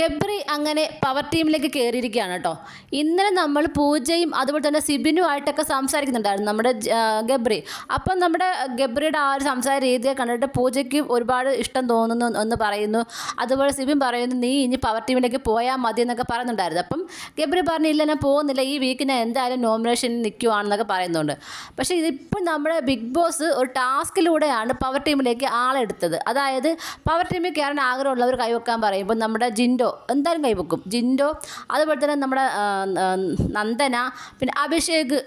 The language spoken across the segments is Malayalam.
ഗബ്രി അങ്ങനെ പവർ ടീമിലേക്ക് കയറിയിരിക്കുകയാണ് കേട്ടോ. ഇന്നലെ നമ്മൾ പൂജയും അതുപോലെ തന്നെ സിബിനുമായിട്ടൊക്കെ സംസാരിക്കുന്നുണ്ടായിരുന്നു നമ്മുടെ ഗബ്രി. അപ്പം നമ്മുടെ ഗബ്രിയുടെ ആ ഒരു സംസാര രീതിയെ കണ്ടിട്ട് പൂജയ്ക്ക് ഒരുപാട് ഇഷ്ടം തോന്നുന്നു എന്ന് പറയുന്നു. അതുപോലെ സിബിൻ പറയുന്നു നീ ഇനി പവർ ടീമിലേക്ക് പോയാൽ മതി എന്നൊക്കെ പറയുന്നുണ്ടായിരുന്നു. അപ്പം ഗബ്രി പറഞ്ഞു ഇല്ല ഞാൻ പോകുന്നില്ല. ഈ വീക്ക് ഞാൻ എന്തായാലും നോമിനേഷൻ നിൽക്കുവാണെന്നൊക്കെ പറയുന്നുണ്ട്. പക്ഷേ ഇതിപ്പോൾ നമ്മുടെ ബിഗ് ബോസ് ഒരു ടാസ്കിലൂടെയാണ് പവർ ടീമിലേക്ക് ആളെടുത്തത്. അതായത് പവർ ടീമിൽ കയറാൻ ആഗ്രഹമുള്ളവർ കൈവെക്കാൻ പറയുമ്പോൾ നമ്മുടെ ജിൻഡോ എന്തായാലും കൈവെക്കും. ജിൻഡോ അതുപോലെ തന്നെ നമ്മുടെ നന്ദന പിന്നെ അഭിഷേക്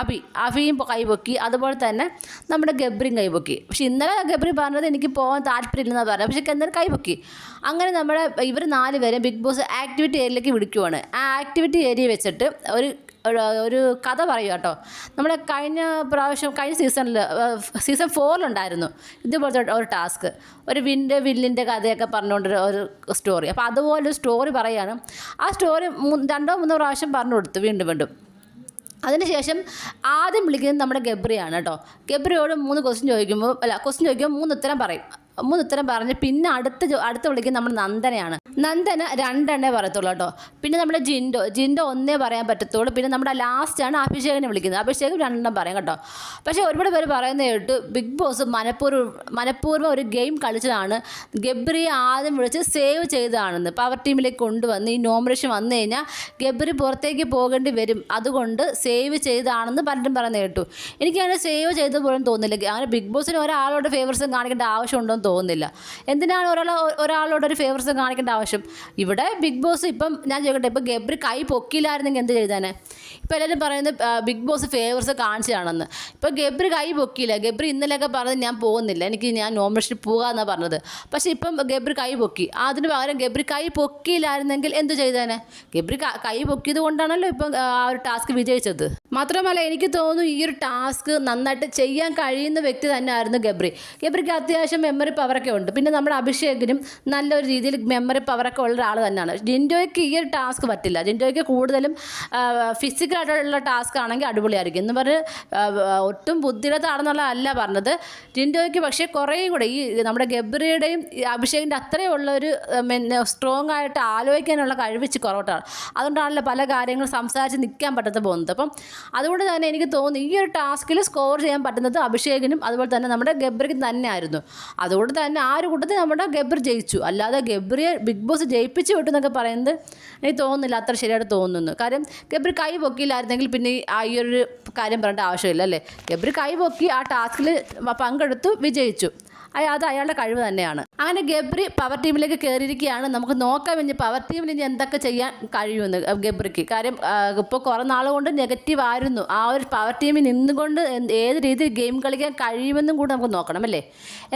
അഭി അഭിയും കൈപൊക്കി അതുപോലെ തന്നെ നമ്മുടെ ഗബ്രിയും കൈപൊക്കി പക്ഷെ ഇന്നലെ ഗബ്രി പറഞ്ഞത് എനിക്ക് പോകാൻ താല്പര്യമില്ലെന്നാണ് പറഞ്ഞത് പക്ഷേ എന്തായാലും കൈപൊക്കി അങ്ങനെ നമ്മുടെ ഇവർ നാല് പേരെ ബിഗ് ബോസ് ആക്ടിവിറ്റി ഏരിയയിലേക്ക് വിളിക്കുവാണ്. ആ ആക്ടിവിറ്റി ഏരിയ വെച്ചിട്ട് ഒരു ഒരു കഥ പറയുക കേട്ടോ. നമ്മുടെ കഴിഞ്ഞ പ്രാവശ്യം കഴിഞ്ഞ സീസണിൽ സീസൺ ഫോറിലുണ്ടായിരുന്നു. ഇതുപോലത്തെ ഒരു ടാസ്ക്. ഒരു വിന്റെ വില്ലിന്റെ കഥയൊക്കെ പറഞ്ഞുകൊണ്ട് ഒരു സ്റ്റോറി അപ്പോൾ അതുപോലെ ഒരു സ്റ്റോറി പറയുകയാണ്. ആ സ്റ്റോറി രണ്ടോ മൂന്നോ പ്രാവശ്യം പറഞ്ഞു കൊടുത്തു വീണ്ടും വീണ്ടും. അതിനുശേഷം ആദ്യം വിളിക്കുന്നത് നമ്മുടെ ഗബ്രിയാണ് കേട്ടോ. ഗബ്രിയോട് മൂന്ന് ക്വസ്റ്റ്യൻ ചോദിക്കുമ്പോൾ അല്ല ക്വസ്റ്റ്യൻ ചോദിക്കുമ്പോൾ മൂന്ന് ഉത്തരം പറയും. മൂന്ന് ഉത്തരം പറഞ്ഞ് പിന്നെ അടുത്ത അടുത്ത വിളിക്കുന്നത് നമ്മുടെ നന്ദനയാണ്. നന്ദന രണ്ടെണ്ണേ പറയത്തുള്ളൂ കേട്ടോ. പിന്നെ നമ്മുടെ ജിൻഡോ ജിൻഡോ ഒന്നേ പറയാൻ പറ്റത്തുള്ളൂ. പിന്നെ നമ്മുടെ ലാസ്റ്റാണ് അഭിഷേകിനെ വിളിക്കുന്നത്. അഭിഷേകം രണ്ടെണ്ണം പറയാം കേട്ടോ. പക്ഷേ ഒരുപാട് പേര് പറയുന്നത് കേട്ട് ബിഗ് ബോസ് മനഃപൂർവം മനഃപൂർവം ഒരു ഗെയിം കളിച്ചതാണ്. ഗബ്രിയെ ആദ്യം വിളിച്ച് സേവ് ചെയ്തതാണെന്ന് പവർ ടീമിലേക്ക് കൊണ്ടുവന്ന് ഈ നോമിനേഷൻ വന്നു കഴിഞ്ഞാൽ ഗബ്രി പുറത്തേക്ക് പോകേണ്ടി വരും. അതുകൊണ്ട് സേവ് ചെയ്തതാണെന്ന് പലരും പറയുന്ന കേട്ടു. എനിക്കങ്ങനെ സേവ് ചെയ്ത പോലും തോന്നില്ല അങ്ങനെ ബിഗ് ബോസിന് ഒരാളോട് ഫേവർസും കാണിക്കേണ്ട ആവശ്യമുണ്ടോ തോന്നുന്നില്ല. എന്തിനാണ് ഒരാൾ ഒരാളോട് ഒരു ഫേവറസ് കാണിക്കേണ്ട ആവശ്യം? ഇവിടെ ബിഗ് ബോസ് ഇപ്പം ഞാൻ ചോദിക്കട്ടെ ഇപ്പം ഗബ്രി കൈ പൊക്കിയില്ലായിരുന്നെങ്കിൽ എന്ത് ചെയ്താനെ? ഇപ്പം എല്ലാവരും പറയുന്നത് ബിഗ് ബോസ് ഫേവറസ് കാണിച്ചതാണെന്ന് ഇപ്പം ഗബ്രി കൈ പൊക്കിയില്ല. ഗബ്രി ഇന്നലെയൊക്കെ പറഞ്ഞത് ഞാൻ പോകുന്നില്ല. എനിക്ക് ഞാൻ നോമിനേഷനിൽ പോകാമെന്നാണ് പറഞ്ഞത്. പക്ഷേ ഇപ്പം ഗബ്രി കൈ പൊക്കി. അതിന് പകരം ഗബ്രി കൈ പൊക്കിയില്ലായിരുന്നെങ്കിൽ എന്ത് ചെയ്തേനെ? ഗബ്രി കൈ പൊക്കിയത് കൊണ്ടാണല്ലോ ഇപ്പം ആ ഒരു ടാസ്ക് വിജയിച്ചത്. മാത്രമല്ല എനിക്ക് തോന്നുന്നു ഈ ഒരു ടാസ്ക് നന്നായിട്ട് ചെയ്യാൻ കഴിയുന്ന വ്യക്തി തന്നെയായിരുന്നു ഗബ്രി. ഗബ്രിക്ക് അത്യാവശ്യം മെമ്മറി പവറൊക്കെ ഉണ്ട്. പിന്നെ നമ്മുടെ അഭിഷേകിനും നല്ലൊരു രീതിയിൽ മെമ്മറി പവറൊക്കെ ഉള്ള ഒരാൾ തന്നെയാണ്. ജിൻഡോയ്ക്ക് ഈ ഒരു ടാസ്ക് പറ്റില്ല. ജിൻഡോയ്ക്ക് കൂടുതലും ഫിസിക്കലായിട്ടുള്ള ടാസ്ക് ആണെങ്കിൽ അടിപൊളിയായിരിക്കും. എന്ന് പറഞ്ഞ് ഒട്ടും ബുദ്ധിയിലത്താണെന്നുള്ള അല്ല പറഞ്ഞത്. ജിൻഡോയ്ക്ക് പക്ഷേ കുറേയും കൂടെ ഈ നമ്മുടെ ഗബ്രിയുടെയും അഭിഷേകിന്റെ അത്രയും ഉള്ളൊരു സ്ട്രോങ് ആയിട്ട് ആലോചിക്കാനുള്ള കഴിവിച്ച് കുറവട്ടാണ് അതുകൊണ്ടാണല്ലോ പല കാര്യങ്ങളും സംസാരിച്ച് നിൽക്കാൻ പറ്റാത്ത പോകുന്നത്. അപ്പം അതുകൊണ്ട് തന്നെ എനിക്ക് തോന്നുന്നു ഈ ഒരു ടാസ്കിൽ സ്കോർ ചെയ്യാൻ പറ്റുന്നത് അഭിഷേകിനും അതുപോലെ തന്നെ നമ്മുടെ ഗബ്രിക്കും തന്നെയായിരുന്നു. അതുകൊണ്ട് തന്നെ ആ ഒരു കൂട്ടത്തിൽ നമ്മുടെ ഗബ്രി ജയിച്ചു. അല്ലാതെ ഗബ്രിയെ ബിഗ് ബോസ് ജയിപ്പിച്ച് വിട്ടു എന്നൊക്കെ പറയുന്നത് എനിക്ക് തോന്നുന്നില്ല. അത്ര ശരിയായിട്ട് തോന്നുന്നു. കാര്യം ഗബ്രി കൈ പൊക്കിയില്ലായിരുന്നെങ്കിൽ പിന്നെ ആ ഈ ഒരു കാര്യം പറയേണ്ട ആവശ്യമില്ല അല്ലേ? ഗബ്രി കൈ പൊക്കി ആ ടാസ്കിൽ പങ്കെടുത്തു വിജയിച്ചു. അത് അയാളുടെ കഴിവ് തന്നെയാണ്. അങ്ങനെ ഗബ്രി പവർ ടീമിലേക്ക് കയറിയിരിക്കുകയാണ് നമുക്ക് നോക്കാം ഇനി പവർ ടീമിൽ ഇനി എന്തൊക്കെ ചെയ്യാൻ കഴിയുമെന്ന് ഗബ്രിക്ക്. കാര്യം ഇപ്പോൾ കുറേ നാളുകൊണ്ട് നെഗറ്റീവ് ആയിരുന്നു. ആ ഒരു പവർ ടീമിൽ നിന്നുകൊണ്ട് ഏത് രീതിയിൽ ഗെയിം കളിക്കാൻ കഴിയുമെന്നും കൂടെ നമുക്ക് നോക്കണം അല്ലേ?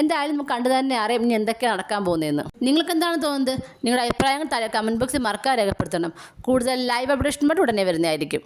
എന്തായാലും നമുക്ക് കണ്ടു തന്നെ അറിയാം ഇനി എന്തൊക്കെയാണ് നടക്കാൻ പോകുന്നതെന്ന്. നിങ്ങൾക്ക് എന്താണ് തോന്നുന്നത്? നിങ്ങളുടെ അഭിപ്രായങ്ങൾ കമന്റ് ബോക്സിൽ മറക്കാൻ രേഖപ്പെടുത്തണം. കൂടുതൽ ലൈവ് അപ്ഡേഷൻ ഉടനെ വരുന്നതായിരിക്കും.